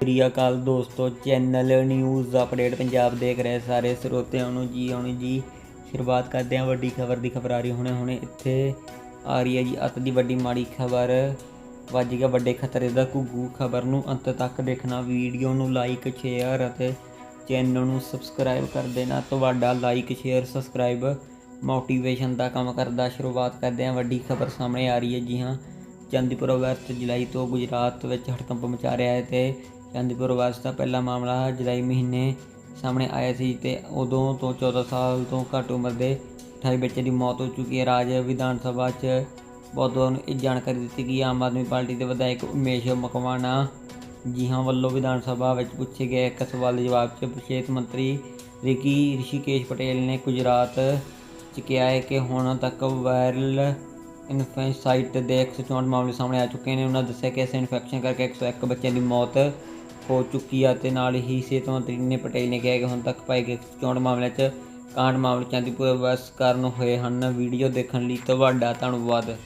ਸ੍ਰੀ ਅਕਾਲ ਦੋਸਤੋ channel news update Punjab ਦੇਖ ਰਹੇ ਸਾਰੇ ਸਰੋਤਿਆਂ ਨੂੰ ਜੀ, ਆਉਣੀ ਜੀ। ਸ਼ੁਰੂਆਤ ਕਰਦੇ ਹਾਂ ਵੱਡੀ ਖਬਰ ਦੀ ਖਬਰ ਆ ਰਹੀ ਹੁਣੇ ਹੁਣੇ ਇੱਥੇ ਆ ਰਹੀ ਹੈ ਜੀ, ਅੱਤ ਦੀ ਵੱਡੀ ਮਾੜੀ ਖਬਰ। ਵੱਜ ਗਿਆ ਵੱਡੇ ਖਤਰੇ ਦਾ ਘੁੱਗੂ ਖਬਰ ਨੂੰ, ਅੰਤ ਤੱਕ ਦੇਖਣਾ ਵੀਡੀਓ ਨੂੰ ਲਾਈਕ ਸ਼ੇਅਰ ਅਤੇ ਚੈਨਲ ਨੂੰ ਸਬਸਕ੍ਰਾਈਬ ਕਰ ਦੇਣਾ। ਤੁਹਾਡਾ ਲਾਈਕ ਸ਼ੇਅਰ ਸਬਸਕ੍ਰਾਈਬ ਮੋਟੀਵੇਸ਼ਨ ਦਾ ਕੰਮ ਕਰਦਾ। ਸ਼ੁਰੂਆਤ ਕਰਦੇ ਹਾਂ ਵੱਡੀ ਖਬਰ ਸਾਹਮਣੇ ਆ ਰਹੀ ਹੈ ਜੀ, ਹਾਂ। ਚੰਦੀਪੁਰ ਵਰਤ ਜੁਲਾਈ ਤੋਂ ਗੁਜਰਾਤ ਵਿੱਚ ਹੜਕੰਪ ਮਚਾ ਰਿਹਾ ਹੈ ਤੇ ਚਾਂਦੀਪੁਰ ਵੈਸਟ ਦਾ ਪਹਿਲਾ ਮਾਮਲਾ ਜੁਲਾਈ ਮਹੀਨੇ ਸਾਹਮਣੇ ਆਇਆ ਸੀ ਤੇ ਉਦੋਂ ਤੋਂ 14 ਸਾਲ ਤੋਂ ਘੱਟ ਉਮਰ ਦੇ 28 ਬੱਚੇ ਦੀ ਮੌਤ ਹੋ ਚੁੱਕੀ ਹੈ। ਰਾਜ ਵਿਧਾਨ ਸਭਾ 'ਚ ਬੁੱਧਵਾਰ ਨੂੰ ਇਹ ਜਾਣਕਾਰੀ ਦਿੱਤੀ ਗਈ। ਆਮ ਆਦਮੀ ਪਾਰਟੀ ਦੇ ਵਿਧਾਇਕ ਉਮੇਸ਼ ਮਕਵਾਣਾ ਜੀਹਾਂ ਵੱਲੋਂ ਵਿਧਾਨ ਸਭਾ ਵਿੱਚ ਪੁੱਛੇ ਗਏ। ਇੱਕ ਸਵਾਲ ਦੇ ਜਵਾਬ 'ਚ ਸਿਹਤ ਮੰਤਰੀ ਰਿਕੀ ਰਿਸ਼ੀਕੇਸ਼ ਪਟੇਲ ਨੇ ਗੁਜਰਾਤ 'ਚ ਕਿਹਾ ਹੈ ਕਿ ਹੁਣ ਤੱਕ ਵਾਇਰਲ ਇਨਫੈਂਸਾਈਟ ਦੇ 164 ਮਾਮਲੇ ਸਾਹਮਣੇ ਆ ਚੁੱਕੇ ਨੇ। ਉਹਨਾਂ ਦੱਸਿਆ ਕਿ ਇਸ ਇਨਫੈਕਸ਼ਨ ਕਰਕੇ 101 ਬੱਚਿਆਂ ਦੀ ਮੌਤ ਹੋ ਚੁੱਕੀ ਆ ਤੇ ਨਾਲ ਹੀ ਸਿਹਤ ਮੰਤਰੀ ਨੇ ਪਟੇਲ ਨੇ ਕਿਹਾ ਕਿ ਹੁਣ ਤੱਕ ਪਾਏ ਗਏ 64 ਮਾਮਲਿਆਂ 'ਚ 61 ਮਾਮਲੇ ਦੀ ਵਸ ਕਾਰਨ ਹੋਏ ਹਨ। ਵੀਡੀਓ ਦੇਖਣ ਲਈ ਤੁਹਾਡਾ ਧੰਨਵਾਦ।